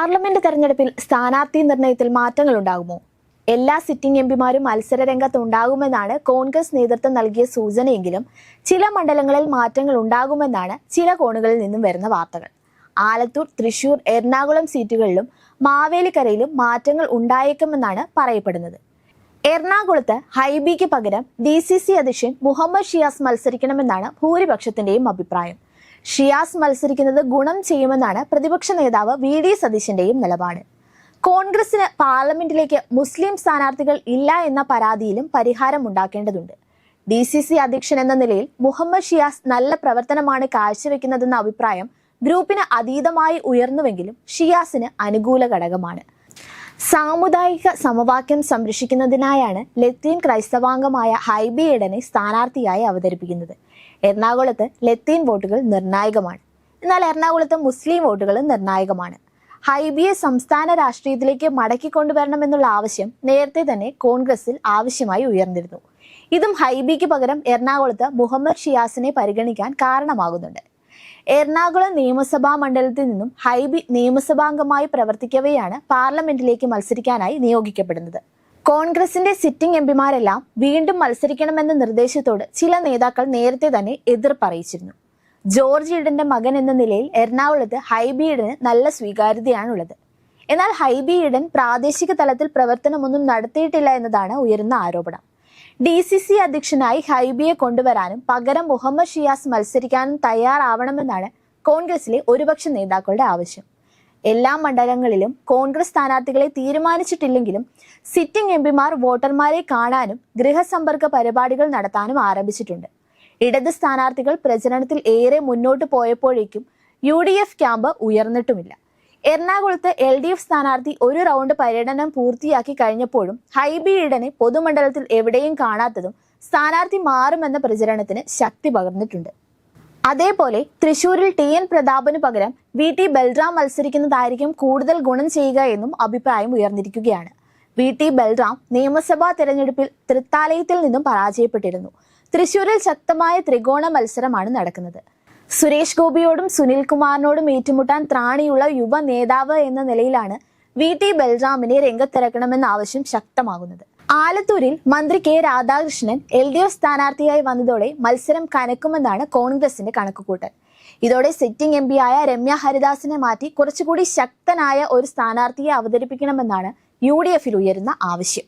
Parliament തെരഞ്ഞെടുപ്പിൽ സ്ഥാനാർത്ഥി നിർണയത്തിൽ മാറ്റങ്ങൾ ഉണ്ടാകുമോ? എല്ലാ സിറ്റിംഗ് എംപിമാരും മത്സര രംഗത്ത് ഉണ്ടാകുമെന്നാണ് കോൺഗ്രസ് നേതൃത്വം നൽകിയ സൂചനയെങ്കിലും ചില മണ്ഡലങ്ങളിൽ മാറ്റങ്ങൾ ഉണ്ടാകുമെന്നാണ് ചില കോണുകളിൽ നിന്നും വരുന്ന വാർത്തകൾ. ആലത്തൂർ തൃശൂർ എറണാകുളം സീറ്റുകളിലും മാവേലിക്കരയിലും മാറ്റങ്ങൾ ഉണ്ടായേക്കുമെന്നാണ് പറയപ്പെടുന്നത്. എറണാകുളത്ത് ഹൈബിക്ക് പകരം ഡി സി സി അധ്യക്ഷൻ മുഹമ്മദ് ഷിയാസ് മത്സരിക്കണമെന്നാണ് ഭൂരിപക്ഷത്തിന്റെയും അഭിപ്രായം. ഷിയാസ് മത്സരിക്കുന്നത് ഗുണം ചെയ്യുമെന്നാണ് പ്രതിപക്ഷ നേതാവ് വി ഡി സതീശന്റെയും നിലപാട്. കോൺഗ്രസിന് പാർലമെന്റിലേക്ക് മുസ്ലിം സ്ഥാനാർത്ഥികൾ ഇല്ല എന്ന പരാതിയിലും പരിഹാരം ഉണ്ടാക്കേണ്ടതുണ്ട്. ഡി സി സി അധ്യക്ഷൻ എന്ന നിലയിൽ മുഹമ്മദ് ഷിയാസ് നല്ല പ്രവർത്തനമാണ് കാഴ്ചവെക്കുന്നതെന്ന അഭിപ്രായം ഗ്രൂപ്പിന് അതീതമായി ഉയർന്നുവെങ്കിലും ഷിയാസിന് അനുകൂല ഘടകമാണ്. സാമുദായിക സമവാക്യം സംരക്ഷിക്കുന്നതിനായാണ് ലത്തീൻ ക്രൈസ്തവാംഗമായ ഹൈബി എഡനെ സ്ഥാനാർത്ഥിയായി അവതരിപ്പിക്കുന്നത്. എറണാകുളത്ത് ലത്തീൻ വോട്ടുകൾ നിർണായകമാണ്. എന്നാൽ എറണാകുളത്ത് മുസ്ലിം വോട്ടുകൾ നിർണായകമാണ്. ഹൈബിയെ സംസ്ഥാന രാഷ്ട്രീയത്തിലേക്ക് മടക്കി കൊണ്ടുവരണമെന്നുള്ള ആവശ്യം നേരത്തെ തന്നെ കോൺഗ്രസിൽ ആവശ്യമായി ഉയർന്നിരുന്നു. ഇതും ഹൈബിക്ക് പകരം എറണാകുളത്ത് മുഹമ്മദ് ഷിയാസിനെ പരിഗണിക്കാൻ കാരണമാകുന്നുണ്ട്. എറണാകുളം നിയമസഭാ മണ്ഡലത്തിൽ നിന്നും ഹൈബി നിയമസഭാംഗമായി പ്രവർത്തിക്കവെയാണ് പാർലമെന്റിലേക്ക് മത്സരിക്കാനായി നിയോഗിക്കപ്പെടുന്നത്. കോൺഗ്രസിന്റെ സിറ്റിംഗ് എംപിമാരെല്ലാം വീണ്ടും മത്സരിക്കണമെന്ന നിർദ്ദേശത്തോട് ചില നേതാക്കൾ നേരത്തെ തന്നെ എതിർപ്പറിയിച്ചിരുന്നു. ജോർജ് ഈഡന്റെ മകൻ എന്ന നിലയിൽ എറണാകുളത്ത് ഹൈബി ഈഡന് നല്ല സ്വീകാര്യതയാണുള്ളത്. എന്നാൽ ഹൈബി ഈഡൻ പ്രാദേശിക തലത്തിൽ പ്രവർത്തനമൊന്നും നടത്തിയിട്ടില്ല എന്നതാണ് ഉയരുന്ന ആരോപണം. ഡി സി സി അധ്യക്ഷനായി ഹൈബിയെ കൊണ്ടുവരാനും പകരം മുഹമ്മദ് ഷിയാസ് മത്സരിക്കാനും തയ്യാറാവണമെന്നാണ് കോൺഗ്രസിലെ ഒരുപക്ഷ നേതാക്കളുടെ ആവശ്യം. എല്ലാ മണ്ഡലങ്ങളിലും കോൺഗ്രസ് സ്ഥാനാർത്ഥികളെ തീരുമാനിച്ചിട്ടില്ലെങ്കിലും സിറ്റിംഗ് എംപിമാർ വോട്ടർമാരെ കാണാനും ഗൃഹസമ്പർക്ക പരിപാടികൾ നടത്താനും ആരംഭിച്ചിട്ടുണ്ട്. ഇടത് സ്ഥാനാർത്ഥികൾ പ്രചരണത്തിൽ ഏറെ മുന്നോട്ട് പോയപ്പോഴേക്കും യു ഡി എഫ് ക്യാമ്പ് ഉയർന്നിട്ടുമില്ല. എറണാകുളത്ത് എൽ ഡി എഫ് സ്ഥാനാർത്ഥി ഒരു റൗണ്ട് പര്യടനം പൂർത്തിയാക്കി കഴിഞ്ഞപ്പോഴും ഹൈബി ഈഡനെ പൊതുമണ്ഡലത്തിൽ എവിടെയും കാണാത്തതും സ്ഥാനാർത്ഥി മാറുമെന്ന പ്രചരണത്തിന് ശക്തി പകർന്നിട്ടുണ്ട്. അതേപോലെ തൃശൂരിൽ ടി എൻ പ്രതാപന് പകരം വി ടി ബൽറാം മത്സരിക്കുന്നതായിരിക്കും കൂടുതൽ ഗുണം ചെയ്യുക എന്നും അഭിപ്രായം ഉയർന്നിരിക്കുകയാണ്. വി ടി ബൽറാം നിയമസഭാ തെരഞ്ഞെടുപ്പിൽ തൃത്താലയത്തിൽ നിന്നും പരാജയപ്പെട്ടിരുന്നു. തൃശൂരിൽ ശക്തമായ ത്രികോണ മത്സരമാണ് നടക്കുന്നത്. സുരേഷ് ഗോപിയോടും സുനിൽ കുമാറിനോടും ഏറ്റുമുട്ടാൻ ത്രാണിയുള്ള യുവ നേതാവ് എന്ന നിലയിലാണ് വി ടി ബൽറാമിനെ രംഗത്തിറക്കണമെന്ന ആവശ്യം ശക്തമാകുന്നത്. ആലത്തൂരിൽ മന്ത്രി K Radhakrishnan L D F സ്ഥാനാർത്ഥിയായി വന്നതോടെ മത്സരം കനക്കുമെന്നാണ് കോൺഗ്രസിന്റെ കണക്കുകൂട്ടൽ. ഇതോടെ സിറ്റിംഗ് എം ആയ രമ്യ ഹരിദാസിനെ മാറ്റി കുറച്ചുകൂടി ശക്തനായ ഒരു സ്ഥാനാർത്ഥിയെ അവതരിപ്പിക്കണമെന്നാണ് യു ഡി എഫിൽ ഉയരുന്ന ആവശ്യം.